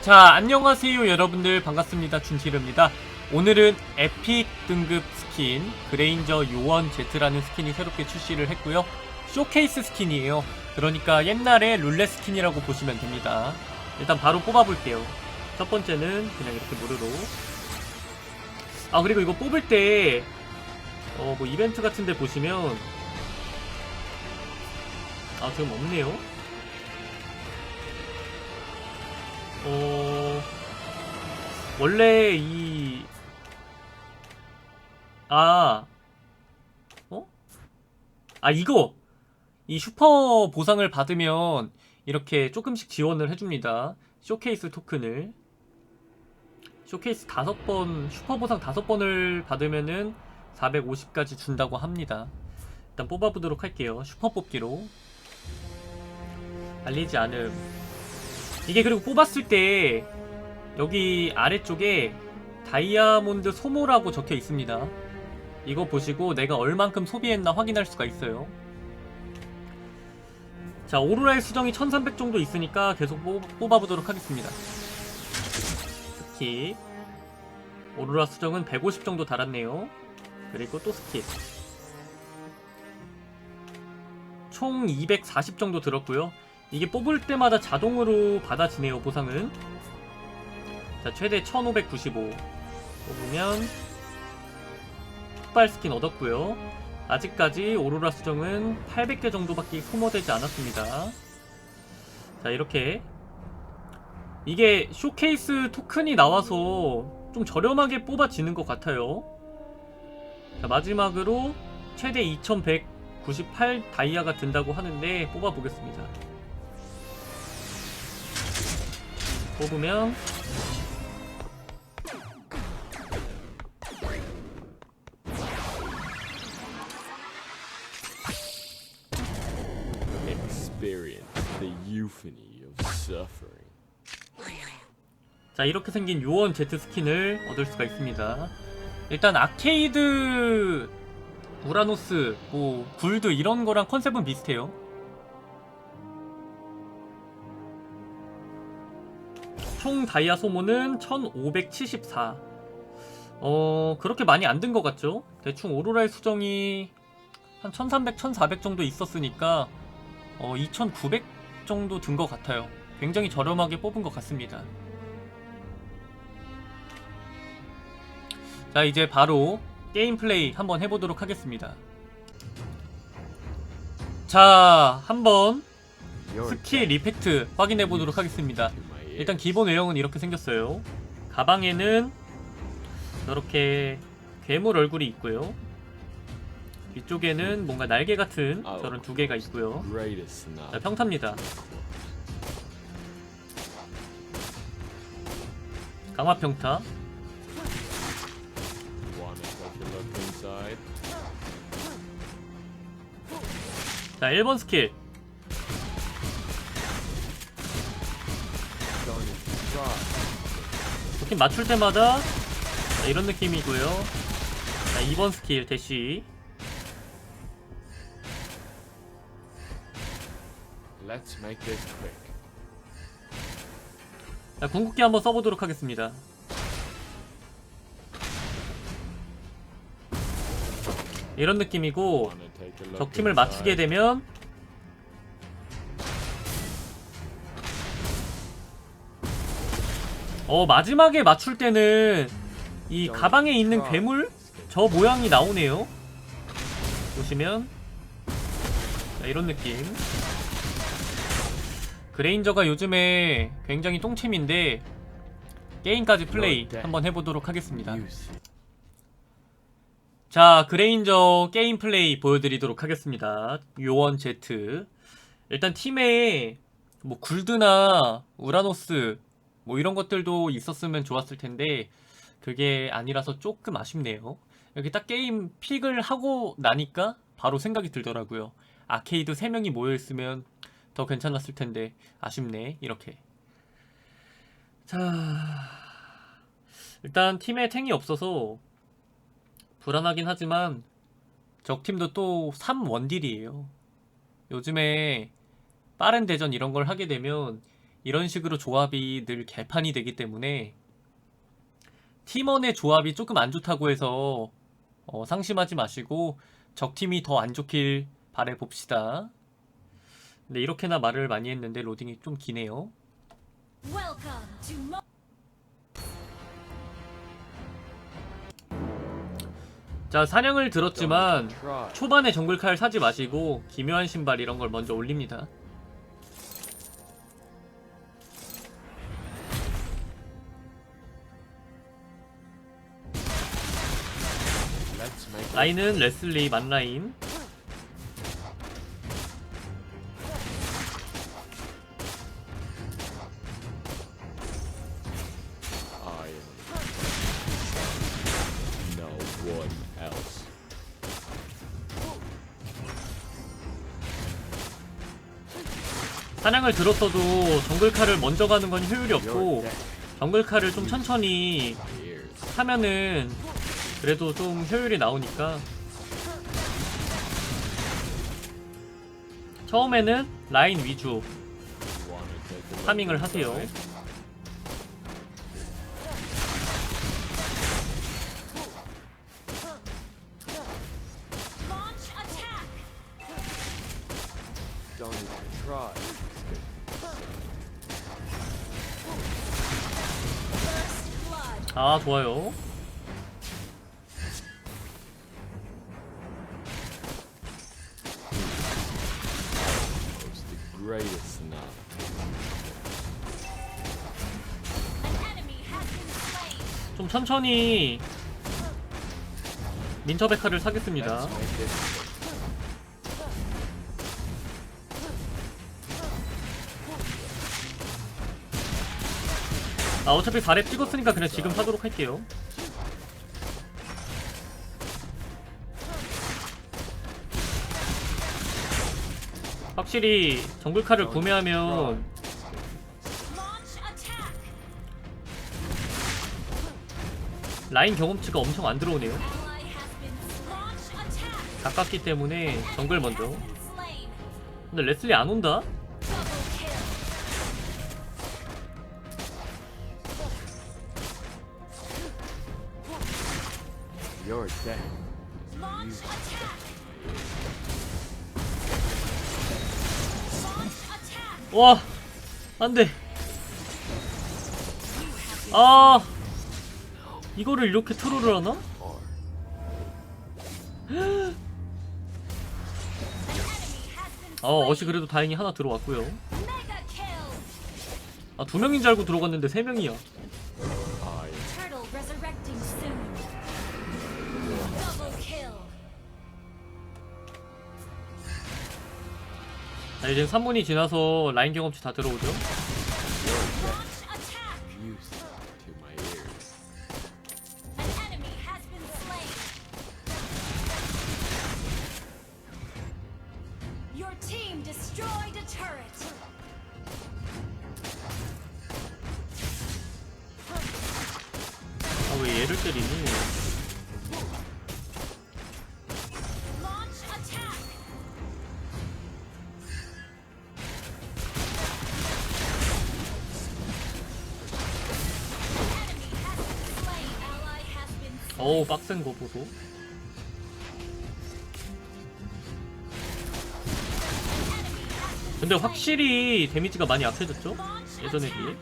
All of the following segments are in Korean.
자, 안녕하세요 여러분들 반갑습니다. 준치르입니다. 오늘은 에픽 등급 스킨 그레인저 요원 Z라는 스킨이 새롭게 출시를 했고요. 쇼케이스 스킨이에요. 그러니까 옛날에 룰렛 스킨이라고 보시면 됩니다. 일단 바로 뽑아볼게요. 첫 번째는 그냥 이렇게 무료로. 아 그리고 이거 뽑을 때 어, 뭐 이벤트 같은데 보시면 아 지금 없네요. 어 원래 이 아, 어? 아, 이거! 이 슈퍼 보상을 받으면 이렇게 조금씩 지원을 해줍니다. 쇼케이스 토큰을. 쇼케이스 다섯 번, 슈퍼 보상 다섯 번을 받으면은 450까지 준다고 합니다. 일단 뽑아보도록 할게요. 슈퍼 뽑기로. 알리지 않음. 이게 그리고 뽑았을 때 여기 아래쪽에 다이아몬드 소모라고 적혀 있습니다. 이거 보시고 내가 얼만큼 소비했나 확인할 수가 있어요. 자, 오로라의 수정이 1300 정도 있으니까 계속 뽑, 뽑아보도록 하겠습니다. 스킵. 오로라 수정은 150 정도 달았네요. 그리고 또 스킵. 총 240 정도 들었고요. 이게 뽑을 때마다 자동으로 받아지네요, 보상은. 자, 최대 1595. 뽑으면 폭발 스킨 얻었고요. 아직까지 오로라 수정은 800개 정도밖에 소모되지 않았습니다. 자, 이렇게 이게 쇼케이스 토큰이 나와서 좀 저렴하게 뽑아지는 것 같아요. 자, 마지막으로 최대 2198 다이아가 든다고 하는데 뽑아보겠습니다. 뽑으면. 자 이렇게 생긴 요원 제트 스킨을 얻을 수가 있습니다 일단 아케이드 우라노스 뭐 굴드 이런 거랑 컨셉은 비슷해요 총 다이아 소모는 1574 어 그렇게 많이 안 든 것 같죠? 대충 오로라의 수정이 한 1300, 1400 정도 있었으니까 어 2900 정도 든 것 같아요. 굉장히 저렴하게 뽑은 것 같습니다. 자 이제 바로 게임 플레이 한번 해보도록 하겠습니다. 자 한번 스킬 리팩트 확인해 보도록 하겠습니다 일단 기본 외형은 이렇게 생겼어요. 가방에는 이렇게 괴물 얼굴이 있고요. 뒤쪽에는 뭔가 날개 같은 저런 두 개가 있고요. 자. 평타입니다. 강화 평타? 자 1번 스킬 도킹 맞출 때마다 자, 이런 느낌이고요. 자, 2번 스킬 대쉬. Let's make this quick. 자, 궁극기 한번 써보도록 하겠습니다. 이런 느낌이고 적팀을? 맞추게 되면 어 마지막에 맞출 때는 이 가방에 있는 괴물 저 모양이 나오네요. 보시면 자, 이런 느낌. 그레인저가 요즘에 굉장히 똥챔인데 게임까지 플레이 한번 해보도록 하겠습니다. 자, 그레인저 게임 플레이 보여드리도록 하겠습니다. 요원 Z. 일단 팀에 뭐 굴드나 우라노스 뭐 이런 것들도 있었으면 좋았을 텐데 그게 아니라서 조금 아쉽네요. 여기 딱 게임 픽을 하고 나니까 바로 생각이 들더라고요. 아케이드 3명이 모여있으면 더 괜찮았을 텐데 아쉽네 이렇게. 자, 일단 팀에 탱이 없어서 불안하긴 하지만 적팀도 또 3원딜이에요. 요즘에 빠른 대전 이런 걸 하게 되면 이런 식으로 조합이 늘 개판이 되기 때문에 팀원의 조합이 조금 안 좋다고 해서 어, 상심하지 마시고 적팀이 더 안 좋길 바래 봅시다. 네, 이렇게나 말을 많이 했는데 로딩이 좀 기네요. 자, 사냥을 들었지만. 초반에 정글칼 사지 마시고 기묘한 신발 이런 걸 먼저 올립니다. 라인은 레슬리 만라인. 사냥을 들었어도 정글칼을 먼저 가는 건 효율이 없고. 정글칼을 좀 천천히. 하면은 그래도 좀 효율이 나오니까 처음에는 라인 위주 파밍을? 하세요. 아 좋아요 greatest slain. 좀 천천히 민터베카를 사겠습니다 Let's make this. 아 어차피 4렙 찍었으니까 그냥 지금 사도록 할게요 확실히 정글카를 구매하면. 라인 경험치가 엄청 안 들어오네요. 가깝기 때문에 정글 먼저. 근데 레슬리 안 온다? 와 안돼 아 이거를 이렇게 트롤을 하나? 어. 어시 그래도 다행히 하나 들어왔고요. 아 두 명인 줄 알고 들어갔는데 세 명이야 자 이제 3분이 지나서 라인 경험치 다 들어오죠 Launch attack. Used to my ears. An enemy has been slain. Your team destroyed a turret. 아왜 얘를 때리니 어우 빡센 거 보소 근데 확실히 데미지가 많이 약해졌죠? 예전에. 비해.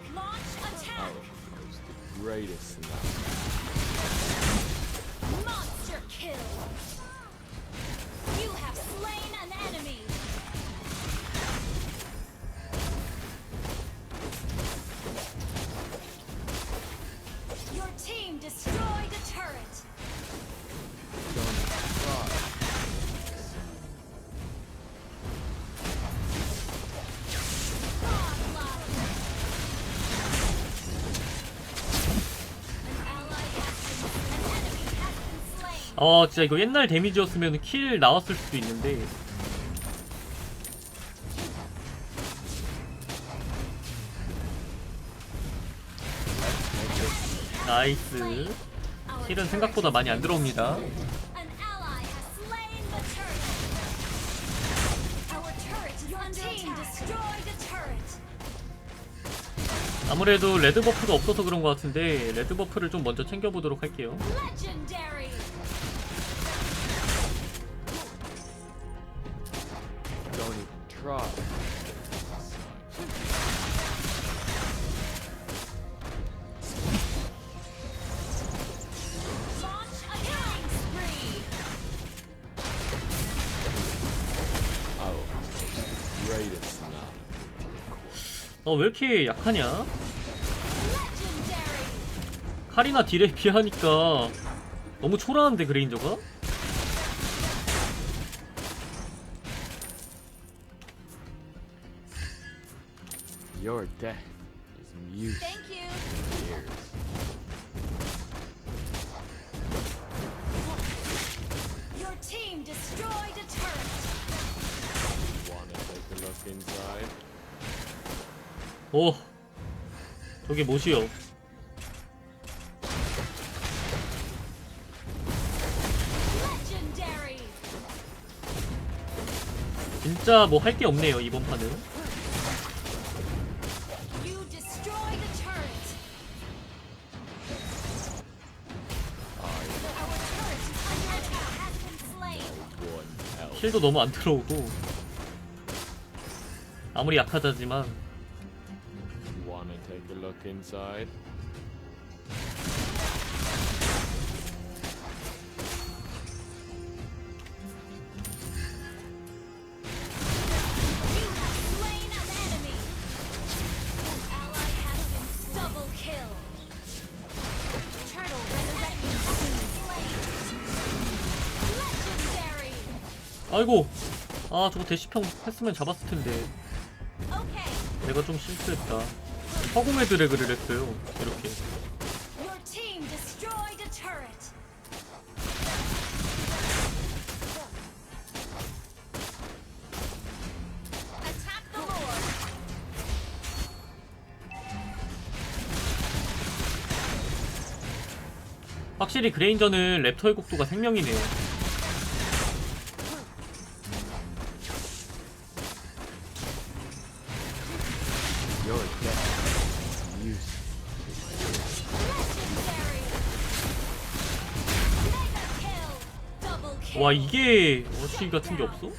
아 진짜 이거 옛날 데미지였으면 킬 나왔을 수도 있는데 나이스 킬은 생각보다 많이 안 들어옵니다. 아무래도 레드 버프가 없어서 그런 것 같은데 레드 버프를 좀 먼저 챙겨보도록 할게요. None. 어왜 이렇게 약하냐? 칼이나 딜에 비하니까 너무 초라한데 그레인저가? Your death is music Thank you. Your team destroyed a turret. Wanna take a look inside? 오 저게? Legendary. 진짜 뭐 할 게 없네요 이번 판은. 킬도 너무 안 들어오고. 아무리 약하다지만 아이고 아 저거 대시평 했으면 잡았을 텐데. 내가 좀 실수했다. 허공의 드래그를 했어요 이렇게. 확실히 그레인저는 랩터의 곡도가 생명이네요. Your death is kill. 와 이게 어치 같은 게 없어?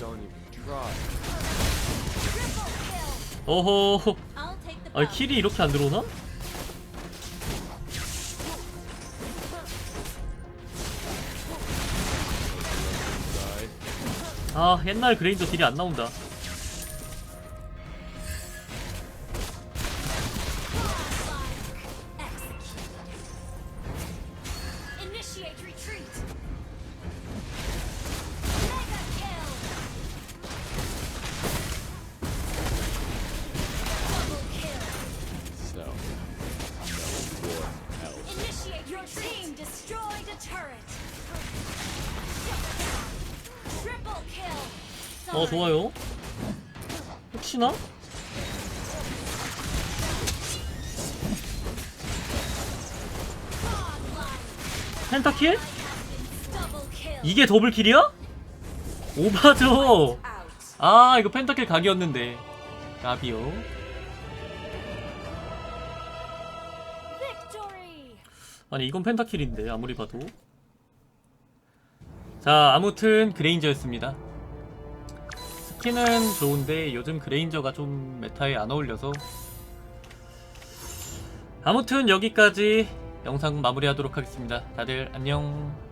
Don't even try. 어허 아. 킬이 이렇게 안 들어오나? 아 옛날 그레인저 딜이 안 나온다. 어 좋아요. 혹시나? 펜타킬? 이게 더블킬이야? 오바죠. 아 이거 펜타킬 각이었는데. Victory. 아니 이건 펜타킬인데 아무리 봐도. 자 아무튼 그레인저였습니다. 스킨은 좋은데 요즘 그레인저가 좀 메타에 안 어울려서 아무튼 여기까지 영상 마무리하도록 하겠습니다. 다들 안녕.